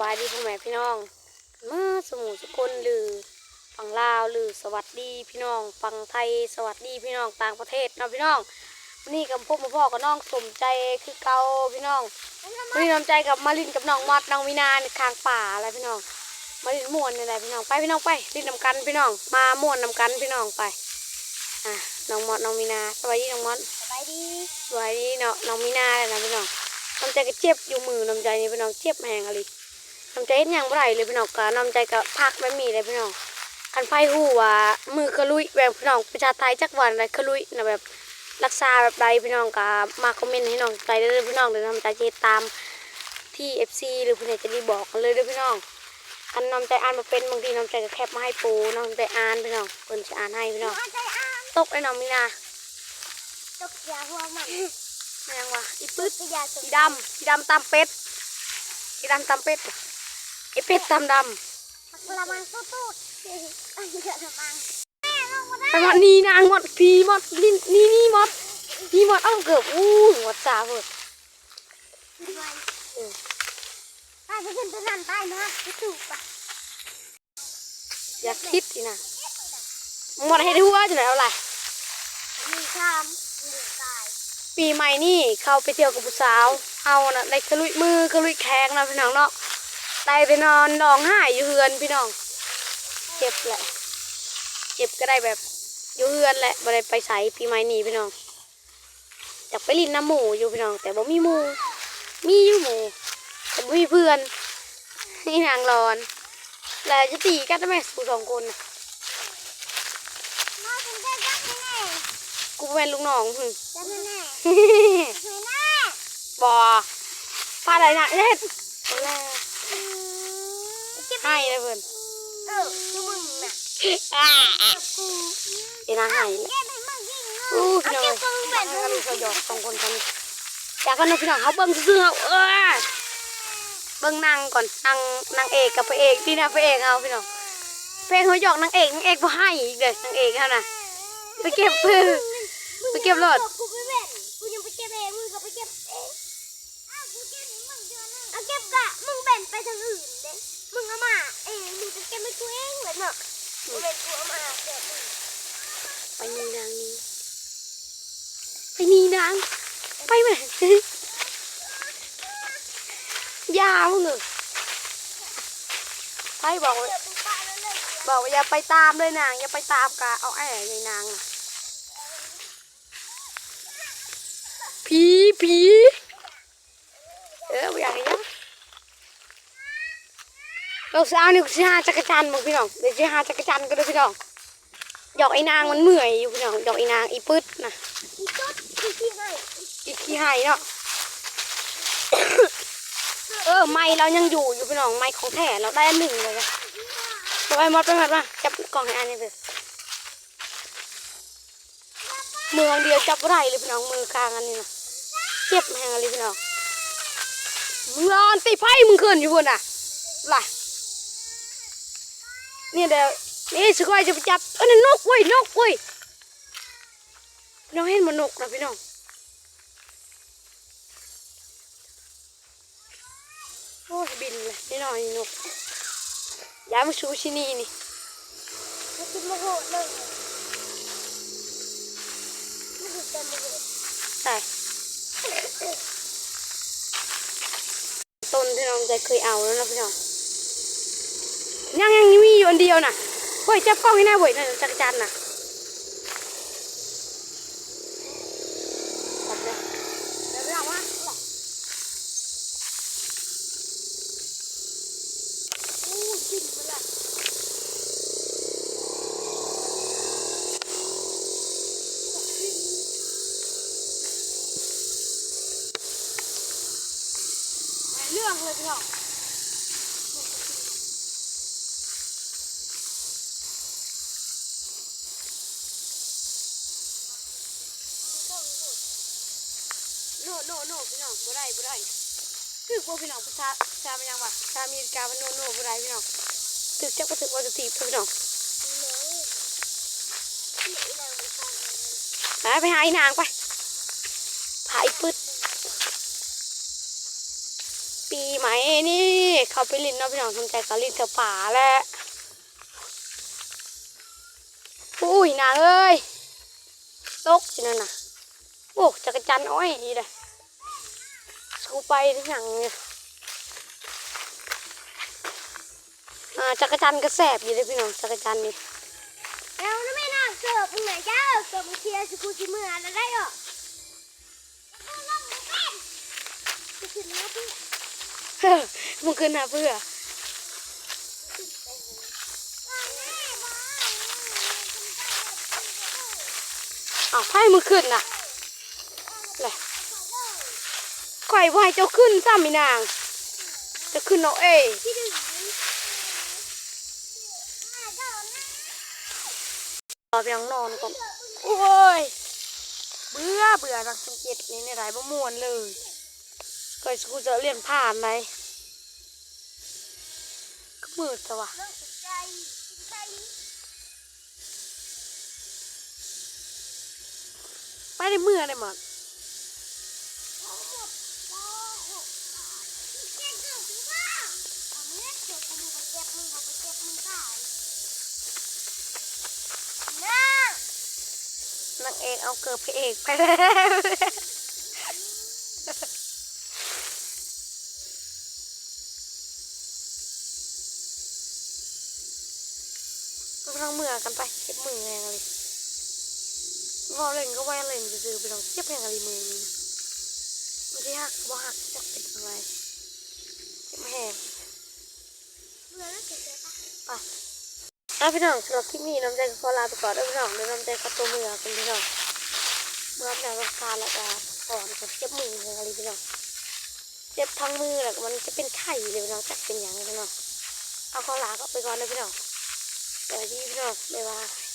บายดีพ่อแม่พี่น้องเมื่อสมุสกุลหรือฝั่งลาวหรือสวัสดีพี่น้องฝั่งไทยสวัสดีพี่น้องต่างประเทศเนาะพี่น้องวันนี้กับพวกมาพ่อกับน้องสมใจคือเกาพี่น้องวันนี้น้ำใจกับมาลินกับน้องมอดน้องวินาในคางป่าอะไรพี่น้องมาลินม่วนนี่แหละพี่น้องไปพี่น้องไปลินนำกันพี่น้องมาม่วนนำกันพี่น้องไปอะน้องมอดน้องวินาสวัสดีน้องมอดสบายดีสวัสดีเนาะน้องมีนาเลยนะพี่น้องน้ำใจก็เจ็บอยู่มือน้ำใจนี่พี่น้องเจ็บแหงอะไร น้ำใจเห็นหยังบ่ไรเลยพี่น้องก็น้ำใจก็พักไม่มีเลยพี่น้องคันไฟหูว่ามือกระลุยแบบพี่น้องประชาไทยจักวันอะไรกระลุยนะแบบรักษาแบบใดพี่น้องก็มาคอมเมนต์ให้น้องใจเด้อพี่น้องเดี๋ยวน้ำใจจะตามที่ FC หรือผู้ใดจะดีบอกกันเลยเด้อพี่น้องคันน้ำใจอ่านมาเป็นบางทีน้ำใจก็แคปมาให้ปูน้ำใจอ่านพี่น้องเพิ่นจะอ่านให้พี่น้องอาใจอ่านตกไอ้น้องมีนาตกยาหัวมันแม่งวะอีปึ๊ดตกยาสสีดำสีดำตามเป็ดสีดำตามเป็ด ไอเป็ดตามดผักละมังตุ๊ดตุ๊ดอันเดือดละมังแม่ลงมาได้ำไปหมดนี่นางหมดพีหมดนี่นี่นี่หมดนี่หมดเอ้าเกือบอู้หมดจ่าเบิดไปไปขึ้นตัวนั้นไปนะไปถูกปะอยากคิดอีนะหมดให้ทั่วจะไหนเอาไรมีชามมีตายปีใหม่นี่เข้าไปเที่ยวกับผู้สาวเอาน่ะได้กระลุยมือกระลุยแข้งนะพี่น้องเนาะ ได้ไปนอนร้องไห้อยู่เฮือนพี่น้อง เจ็บแหละ เจ็บก็ได้แบบอยู่เฮือนแหละบ่ได้ไปใส่ปีใหม่นี่พี่น้องอยากไปลินน้ำหมูอยู่พี่น้อง แต่บ่มีหมู มีอยู่หมูแต่บ่มีเพื่อนนี่นางรอนแล้วจะตีกันได้ไหมสูสองคนน่ะน้อยเป็นแค่จับแน่กูเป็นลูกน้องหึจับแน่แน่แน่ บอฟาอะไรนะเฮ็ดเอาแล้วเจ็บ ให้เลยเพิ่นเออคือมึงน่ะอ่ากูเอ็นางให้เลยเจ็บให้มึงยิงเนาะอู้พี่น้องเจ็บตัวมึงแบบเขามึงเขาหยอกสองคนกันอยากกันนะพี่น้องเขาเบิ่งซื่อๆเขาเออเบิ่งนางก่อนนางนางเอกกับพระเอกนี่นะพระเอกเอาพี่น้องเพลงเขาหยอกนางเอกนางเอกบ่ให้อีกเด้อนางเอกเขาน่ะไปเก็บปืนไปเก็บรถ กูไปเว้นกูยังไปเก็บเองมึงก็ไปเก็บเองอ้าวกูเก็บให้มึงเดือนนึงเอาเก็บกะมึงแบ่งไปทางอื่นเด้มึงเอามาเองมึงจะเก็บให้กูเองเลยเนาะกูเป็นกูเอามาเก็บมึง ไปนี่นางนี่ไป นี่นางไปไหมยามึงเหรอไปบอกบอกอย่าไปตามเลยนางอย่าไปตามกะเอาแอ่ในนางนะผีผีเออไม่อยากให้เราสาวนี่กูสิหาจักรจันทร์มึงพี่น้องเดี๋ยวจะหาจักรจันทร์ก็ได้พี่น้อง หยอกไอ้นางมันเมื่อยอยู่พี่น้องหยอกไอ้นางอีปึ๊ดนะอีจุดที่ที่ให้อีขี้ไห้เนาะเออไม้เรายังอยู่อยู่พี่น้องไม้ของแท้เราได้อันหนึ่งเลยนะบอกไอ้มดไปหมดมาจับกล่องให้อันนี้เลยเมืองเดียวจับบ่ไรเลยพี่น้องมือกลางอันนี้นะเจ็บแหงอะไรพี่น้องมึงรอนตีไฟมึงขึ้นอยู่บนอะล่ะเนี่ยเดี๋ยว นี่สกอยจะไปจับเออนั่นนกเว้ยนกเว้ยน้องเห็นมันนกนะพี่น้องโอ้ยบินเลยนี่น่อยนี่นกย้ายมาชูชินีนี่คือมโหดเลยมโหดแต่มโหดใช่ต้นที่น้องใจเคยเอาแล้วนะพี่น้องยังยังมีอยู่อันเดียวน่ะ เฮ้ยจับกล้องให้หน้าเว้ยนั่นจักรจันทร์น่ะจับเลยเดี๋ยวไปเอามาเอาล่ะอู้กินมันละเรื่องเลยพี่น้อง โน่โน่โน่พี่น้องบ่ได้บ่ได้คือพวกพี่น้องประชาชามันยังวะชามีกามันโน่โน่บ่ได้พี่น้องถึกจักบ่ถึกว่าจะตีพี่น้องไปไปหาอีนางไปหาอีปึ๊ดปีใหม่นี่เขาไปลินเนาะพี่น้องทำใจกับลินกับป่าแหละอุ้ยนางเอ้ยตกสินั่นน่ะ โอ้จักรจันทร์อ้อยดีเลยกูไปที่หยังเนี่ยอ่าจักรจันทร์ก็แสบอยู่เลยพี่น้องจักรจันทร์นี่แล้วนะแม่นางเสิร์ฟมึงไหนจ้าเสิร์ฟมึงเคลียร์สิกูสิมืออะไรได้หรอจะขึ้นมาพี่เฮ้อมึงขึ้นนะเพื่ออ้าวให้มึงขึ้นนะเลยข่ อยว่าให้เจ้าขึ้นซ้ำอีนาง จะขึ้นเอาะเองที่อเพียงนอนก่อนโอ้ย เบื่อเบื่อรักสังเกตนี่ในไรบ่มวนเลยก่อยสกูจะเรียนผ่านไหมก็มืดแต่ว่าเรื่องใจใจไม่ได้เมื่อได้หมด ทั้งหมดป .6 เก่งเกินที่ว่าเอาเมื่อเกิดกูมึงไปเก็บมึงเอาไปเก็บมึงตาย น้านางเอกเอาเกิดพระเอกไปแล้วก็ทั้งเมื่อกันไปเก็บมือแรงอะไรว่าเล่นก็ว่าเล่นซื่อๆไปลองเก็บแรงอะไรมือนี้ไม่ได้หักว่าหักจะเป็นอะไรเก็บแหง ไปะไปอะพี่น้องสำหรับคลิปนี้น้ำใจก็ขอลาไปก่อนเออพี่น้องเดี๋ยวน้ำใจก็ตัวมือกันพี่น้องเมื่อแม่ก็คาแล้วก็ก่อนก็เจ็บมืออะไรพี่น้องเจ็บทั้งมือแล้วมันจะเป็นไข่เลยพี่น้องจักเป็นอย่างพี่น้องเอาขอลาก็ไปก่อนนะพี่น้องเดี๋ยวดีพี่น้องบ๊ายบาย